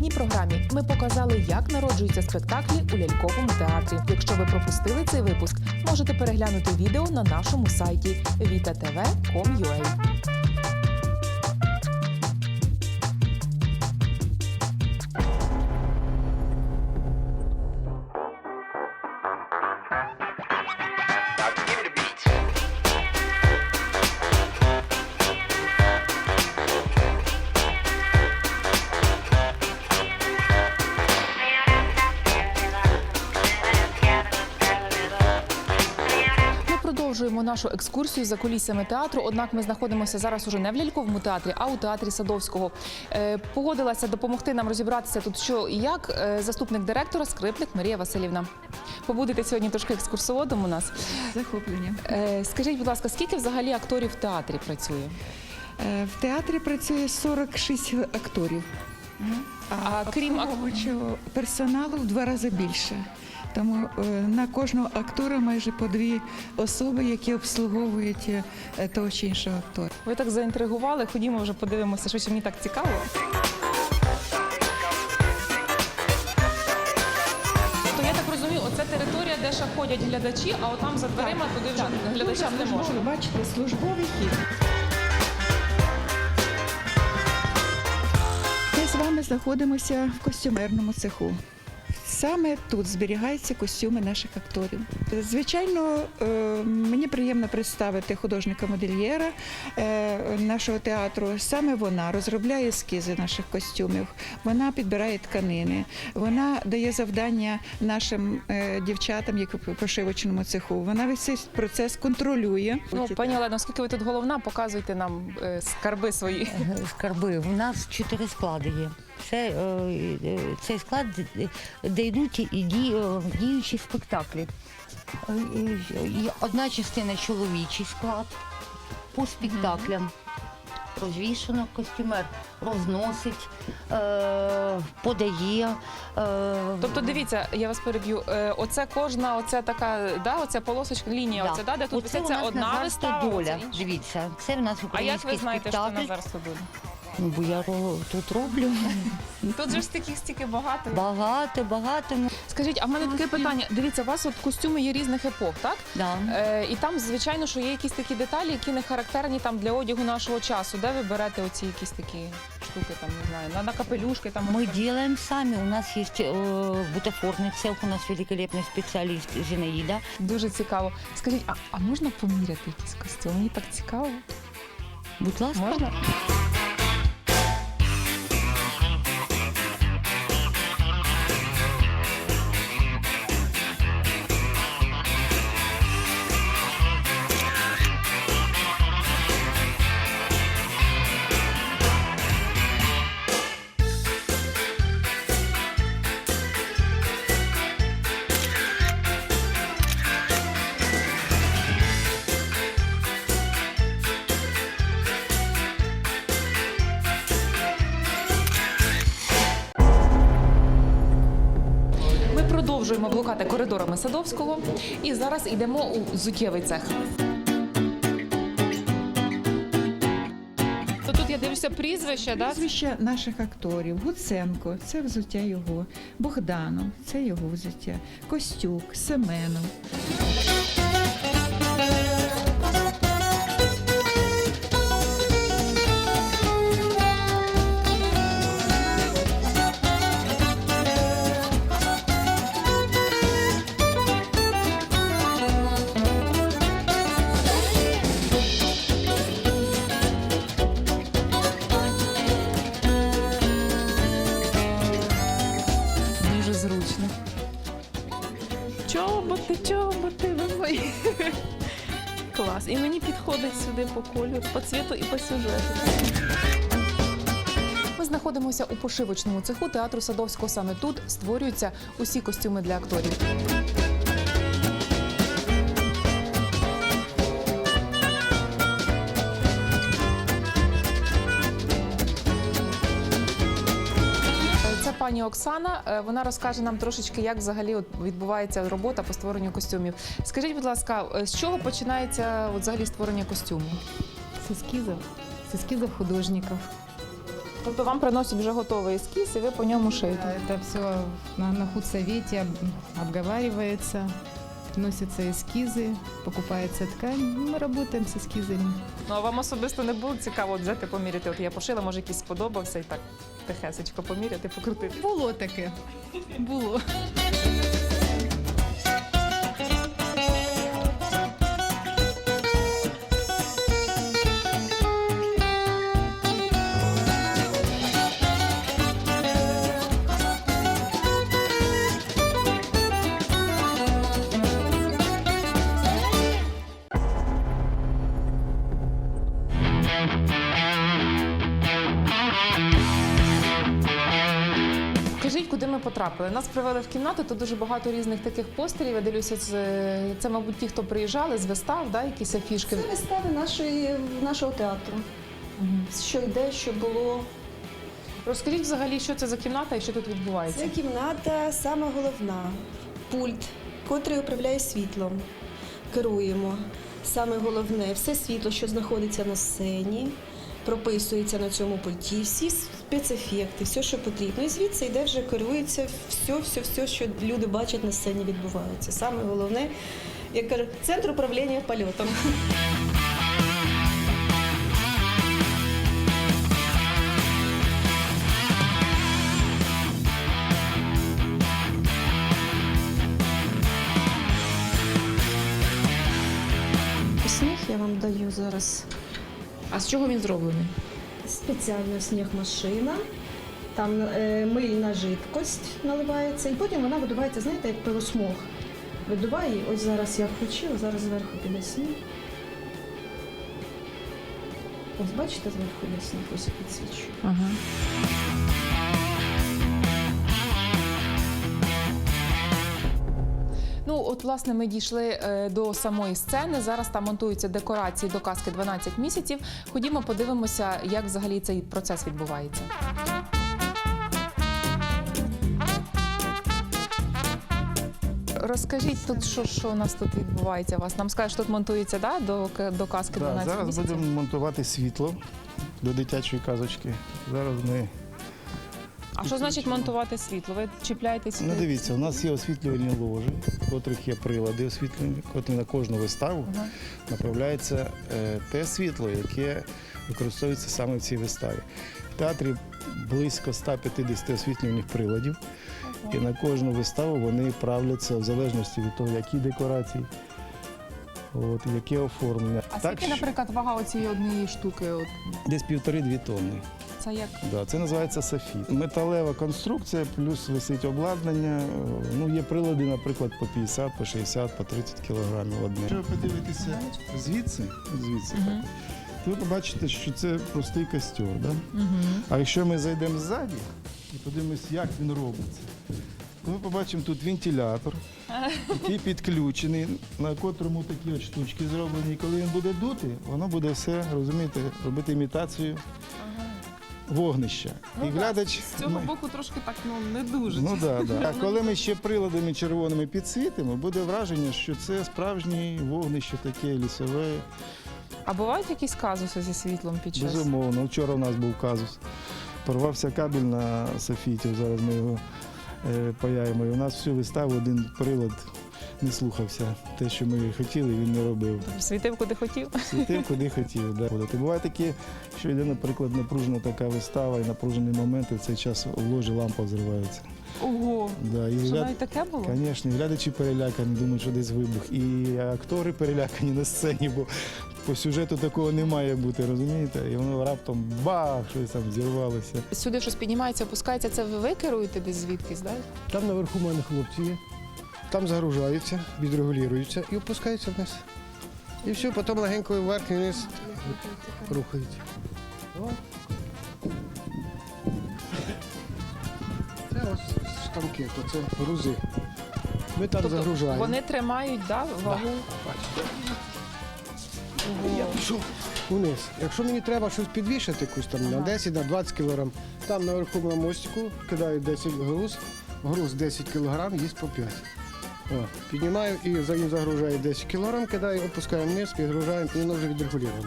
попередній програмі ми показали, як народжуються спектаклі у ляльковому театрі. Якщо ви пропустили цей випуск, можете переглянути відео на нашому сайті vitatv.com.ua. нашу екскурсію за кулісами театру. Однак ми знаходимося зараз уже не в ляльковому театрі, а у театрі Садовського. Е, Погодилася допомогти нам розібратися тут, що і як е, заступник директора скрипник Марія Васильівна. Побудете сьогодні трошки екскурсоводом у нас. Захоплення. Е, Скажіть, будь ласка, скільки взагалі акторів в театрі працює? В театрі працює 46 акторів. А крім ак- персоналу в два рази більше. Тому е, на кожного актора майже по дві особи, які обслуговують е, того чи іншого актора. Ви так заінтригували. Ходімо вже подивимося, що мені так цікаво. То я так розумію, оце територія, де ще ходять глядачі, а отам за дверима туди вже глядачам не можна. Бачите, службовий хід. Ми з вами знаходимося в костюмерному цеху. Саме тут зберігаються костюми наших акторів. Звичайно, е, мені приємно представити художника-модельєра е, нашого театру. Саме вона розробляє ескізи наших костюмів, вона підбирає тканини, вона дає завдання нашим е, дівчатам, які в пошивочному цеху. Вона весь цей процес контролює. Ну, пані Олено, оскільки ви тут головна, показуйте нам скарби свої. Скарби. У нас чотири склади є. Це е, е, цей склад, де- йдуть е, діючі спектаклі. Одна частина чоловічий склад по спектаклям. Розвішено, костюмер розносить, е, подає. Е, Тобто, дивіться, я вас переб'ю. е, Оце кожна, оце така, да, оця полосочка, лінія, да. оце, да, де тут нас одна вистава, оце. Дивіться, це в нас А як ви знаєте, що це спектакль. Назар Стодоля? Ну, бо я ро- тут роблю. Тут же ж таких стільки багато. Багато, багато. ну, Скажіть, а в мене таке питання. Дивіться, у вас от костюми є різних епох, так? Да. Е, і там, звичайно, що є якісь такі деталі, які не характерні там для одягу нашого часу. Де ви берете оці якісь такі штуки, там не знаю, на, на капелюшки там. Мы делаем сами. У нас есть э, бутафорный цех, у нас великолепный специалист Зинаида. Дуже цікаво. Скажіть, а, а можна поміряти якісь костюми? Мені так цікаво. Будь ласка. Можна? Продовжуємо блукати коридорами Садовського і зараз йдемо у зуттєвий цех. То тут я дивлюся прізвище, да? Прізвища наших акторів. Гуценко це взуття його, Богданов це його взуття, Костюк, Семенов. І мені підходить сюди по кольору, по цвіту і по сюжету. Ми знаходимося у пошивочному цеху театру Садовського. Саме тут створюються усі костюми для акторів. пані Оксана. Е, Вона розкаже нам трошечки, як взагалі от відбувається робота по створенню костюмів. Скажіть, будь ласка, е, з чого починається от взагалі створення костюму? с эскизов, с эскизов художников. Тобто вам приносять вже готовий ескіз, і ви по ньому шиєте. Это все на, на худсовете об- обговаривается, вносятся эскизы, покупается ткань. Мы работаем с эскизами. Ну а вам особисто не було цікаво от взяти поміряти? От я пошила, може якийсь сподобався і так тихесечко поміряти, покрутити. Було таке. Було. Потрапили? Нас привели в кімнату, тут дуже багато різних таких постерів. Я дивлюся, це, це мабуть, ті, хто приїжджали з вистав, да, якісь афішки. Це вистави нашої, нашого театру. Що йде, що було. Розкажіть взагалі, що це за кімната і що тут відбувається. Це кімната саме головна. Пульт, котрий управляє світлом. Керуємо. Саме головне, все світло, що знаходиться на сцені, прописується на цьому пульті, всі спецефекти, все, що потрібно. І звідси йде вже керується все, все, все, що люди бачать на сцені, відбувається. Саме головне, як кажуть, центр управління польотом. Сніг я вам даю зараз. А з чого він зроблений? Спеціальна снігмашина. Там е, мильна жидкость наливається, і потім вона видувається, знаєте, як пилосмог. Видуває, і ось зараз я включила, зараз зверху піде сніг. Ось бачите, зверху є сніг, ось я підсвічу. Ага. От, власне, ми дійшли е, до самої сцени. Зараз там монтуються декорації до казки 12 місяців. Ходімо, подивимося, як взагалі цей процес відбувається. Розкажіть тут, що, що у нас тут відбувається у вас. Нам скажуть, що тут монтується да, до, до казки Да, зараз місяців. будемо монтувати світло до дитячої казочки. Зараз ми. А що значить монтувати світло? Ви чіпляєтесь? Ну дивіться, у нас є освітлювальні ложі, в котрих є прилади освітлення, котрі на кожну виставу Ага. направляється е, те світло, яке використовується саме в цій виставі. В театрі близько 150 освітлювальних приладів, і на кожну виставу вони правляться в залежності від того, які декорації, от, яке оформлення. А скільки, що наприклад, вага оцієї однієї штуки? От, десь півтори-дві тонни. Це як? Да, це називається софіт. Металева конструкція, плюс висить обладнання. Ну, є прилади, наприклад, по 50, по 60, по 30 кілограмів одне. Якщо ви подивитеся звідси, звідси Мгм. так, то ви побачите, що це простий костюр. Да? Угу. А якщо ми зайдемо ззаді і подивимось, як він робиться, то ми побачимо тут вентилятор, який підключений, на котрому такі от штучки зроблені. І коли він буде дути, воно буде все, розумієте, робити імітацію вогнища. Ну і да, глядач. З цього ми- боку трошки так ну не дуже. Ну да, да. А коли ми ще приладами червоними підсвітимо, буде враження, що це справжнє вогнище таке лісове. А бувають якісь казуси зі світлом під час? Безумовно. Вчора у нас був казус. Порвався кабель на софіті, зараз ми його е, паяємо. І у нас всю виставу один прилад не слухався. Те, що ми хотіли, він не робив. Світив куди хотів. Світив, куди хотів. Да. От, І буває таке, що йде, наприклад, напружена така вистава і напружений момент, і в цей час в ложі лампа взривається. Ого. Да, і Що гляд- навіть таке було? Звісно, глядачі перелякані, думають, що десь вибух. І актори перелякані на сцені, бо по сюжету такого не має бути, розумієте? І воно раптом бах, щось там зірвалося. Сюди щось піднімається, опускається. Це ви керуєте десь звідкись, да? Там наверху в мене хлопці є. Там загружаються, відрегулюються і опускаються вниз. І все, потім легенько вверх і вниз рухаються. О. Це ось штанки, то це грузи. Ми там загружаємо. Тобто вони тримають да, вагу. Я пішов вниз. Якщо мені треба щось підвішати, якусь там на 10, на 20 кг, там наверху на мостику кидаю 10 груз, груз 10 кг, їсть по 5. Піднімаю і за ним загружаю десь кілограм, кидаю, опускаємо вниз, підгружаємо і воно вже відрегулюємо.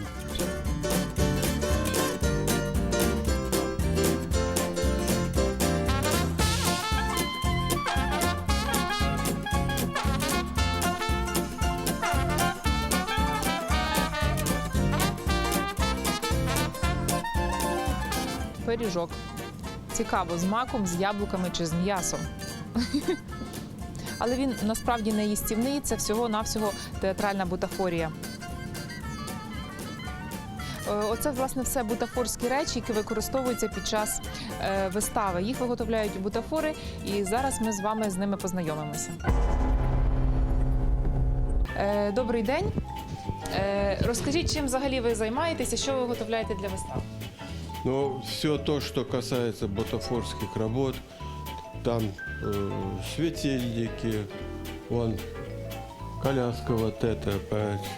Пиріжок. Цікаво, з маком, з яблуками чи з м'ясом. Але він насправді не їстівний, це всього-навсього театральна бутафорія. Е, Оце власне все бутафорські речі, які використовуються під час е, вистави. Їх виготовляють бутафори, і зараз ми з вами з ними познайомимося. Е, Добрий день. Розкажіть, чим взагалі ви займаєтеся, що ви виготовляєте для вистав? Но все то, что касается бутафорских работ, там э, светильники, вон коляска вот эта, понимаете.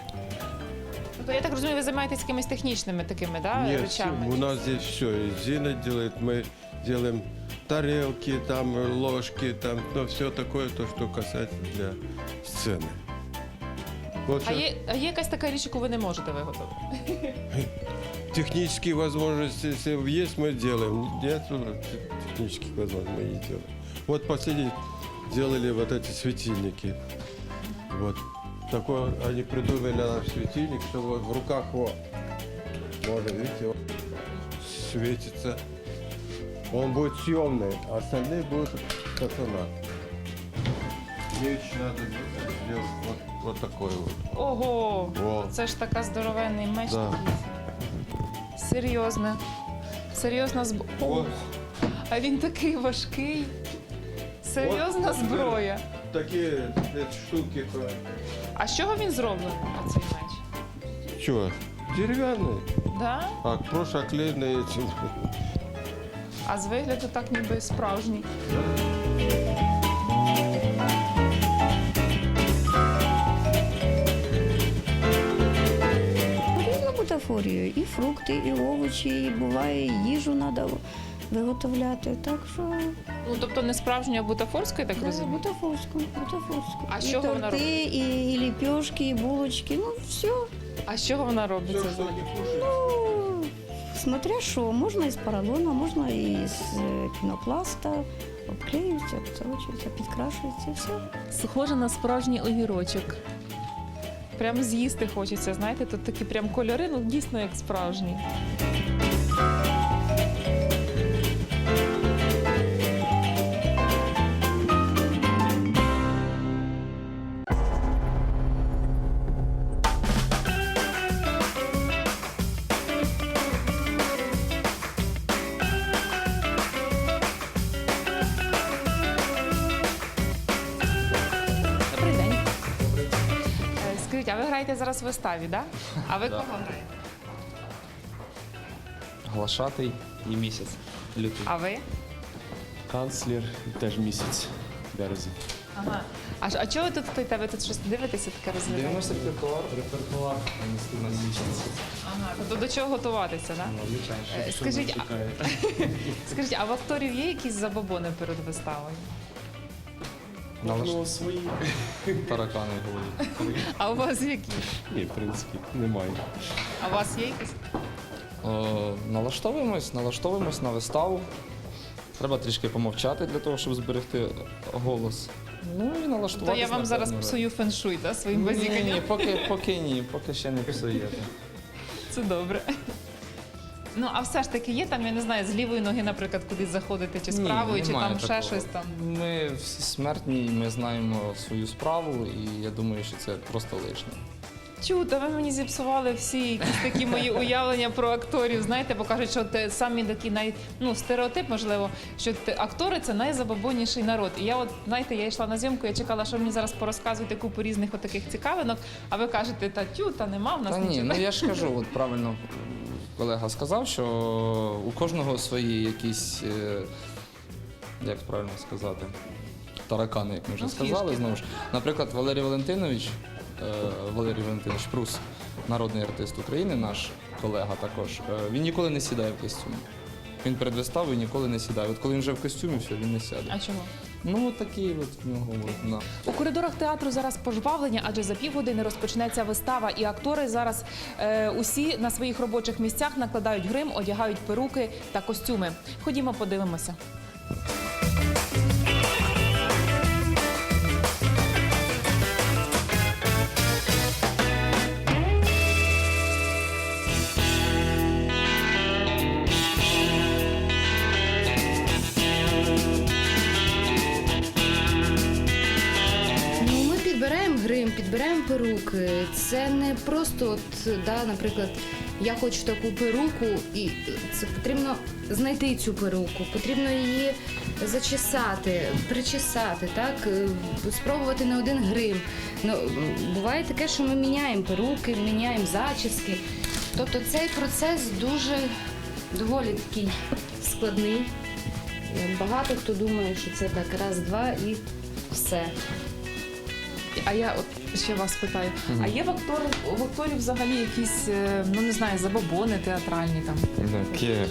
Тобто, я так розумію, ви займаєтесь якимись технічними такими да, Нет, речами? у нас здесь все. И Зина делает, мы делаем тарелки, там э, ложки, там, но все такое, то, что касается для сцены. Вот А щас є, а є якась така річ, яку ви не можете виготовити? технические возможности, если есть, мы делаем. Нет ну, технических возможностей, мы не делаем. Вот последний делали вот эти светильники. Вот. Такой они придумали наш светильник, что вот в руках вот. Можно, видите, вот, светится. Он будет съемный, а остальные будут стационар. Меч надо сделать вот, вот такой вот. Ого! Во. Це ж така здоровенний меч. Да. такий. Серйозно. Серйозна зб... О, Вот. а він такий важкий. Серйозна От, зброя. Такие э, штуки. то- А з чого він зроблений, цей меч? Чего? Деревянный. Да? А прошлый оклеенный этим. А з вигляду так ніби справжній. Різну бутафорію. І фрукти, і овочі, і буває, і їжу треба виготовляти. Так що Ну, тобто не справжньою, а бутафорською, так да, розумію? бутафорську, бутафорську. А чого вона торти, і, і ліпьошки, і булочки. Ну, все. А з чого вона робиться? Ну, смотря що, можна із поролону, можна із е, пінопласта. Обклеюється, обсорочується, підкрашується, все. Схоже на справжній огірочок. Прям з'їсти хочеться, знаєте, тут такі прям кольори, ну дійсно як справжні. Скажіть, а ви граєте зараз в виставі, да? А ви кого граєте? Глашатий і місяць. Лютий. А ви? Канцлер теж місяць березень. Ага. А, ж- а чого ви тут стоїте? Ви тут щось дивитеся таке розглядаєте? Дивимося репертуар, репертуар на наступний місяць. Ага, тобто до чого готуватися, да? Ну, звичайно, Е, що скажіть, а- Скажіть, а в акторів є якісь забобони перед виставою? Ну, свої таракани в. А у вас які? Ні, в принципі, немає. А у вас є якісь? О, налаштовуємось, налаштовуємось на виставу. Треба трішки помовчати для того, щоб зберегти голос. Ну і То я вам зараз напевно, псую феншуй, да, своїм Ні, ні, ні, поки, поки ні, поки ще не псуєте. Це добре. Ну, а все ж таки є там, я не знаю, з лівої ноги, наприклад, кудись заходити, чи з Ні, правої, чи немає там ще такого. щось там. Ми всі смертні, ми знаємо свою справу, і я думаю, що це просто лишнє. Чу, та ви мені зіпсували всі якісь такі мої уявлення про акторів. Знаєте, бо кажуть, що те самі такі най ну стереотип, можливо, що те- актори це найзабобонніший народ. І я, от знаєте, я йшла на зйомку, я чекала, що мені зараз порозказуєте купу різних отаких цікавинок. А ви кажете, та тю, та нема в нас Та ні, нічого. ну я ж кажу, от правильно колега сказав, що у кожного свої якісь, е, як правильно сказати, таракани, як ми вже Ну, сказали. фішки, Знову ж, наприклад, Валерій Валентинович, е, Валерій Валентинович Прус, народний артист України, наш колега також, е, він ніколи не сідає в костюм. Він перед виставою ніколи не сідає. От коли він вже в костюмі, все, він не сяде. А чому? Ну, такий от в нього. От, на. У коридорах театру зараз пожвавлення, адже за півгодини розпочнеться вистава, і актори зараз е, усі на своїх робочих місцях накладають грим, одягають перуки та костюми. Ходімо, подивимося. Перуки це не просто, от, да, наприклад, я хочу таку перуку, і це потрібно знайти цю перуку, потрібно її зачесати, причесати, так, е, спробувати не один грим. Ну, буває таке, що ми міняємо перуки, міняємо зачіски. Тобто цей процес дуже доволі такий складний. Е, Багато хто думає, що це так раз-два і все. А я от ще вас питаю: а є в акторів, в акторів взагалі якісь, е, ну не знаю, забобони театральні там? Так, є.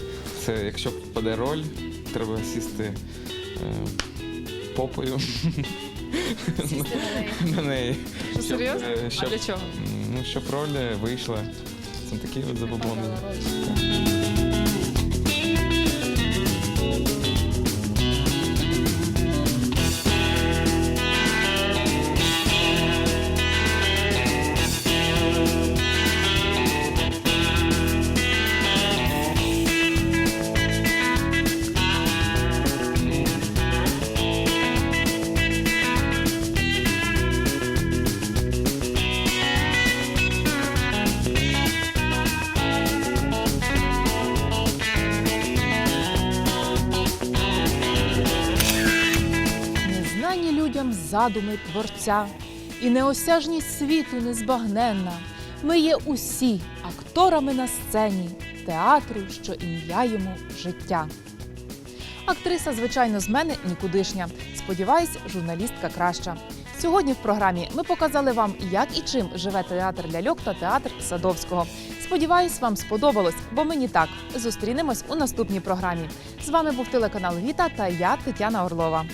Це якщо впаде роль, треба сісти е, попою Сісти на неї. на неї. Що Щоб, серйозно? е, А щоб- для чого? М, Ну, щоб роль вийшла. Це такі от забобони. Незнані задуми творця, і неосяжність світу незбагненна. Ми є усі акторами на сцені театру, що ім'я йому життя. Актриса, звичайно, з мене нікудишня. Сподіваюсь, журналістка краща. Сьогодні в програмі ми показали вам, як і чим живе театр ляльок та театр Садовського. Сподіваюсь, вам сподобалось, бо мені так. Зустрінемось у наступній програмі. З вами був телеканал Віта та я Тетяна Орлова.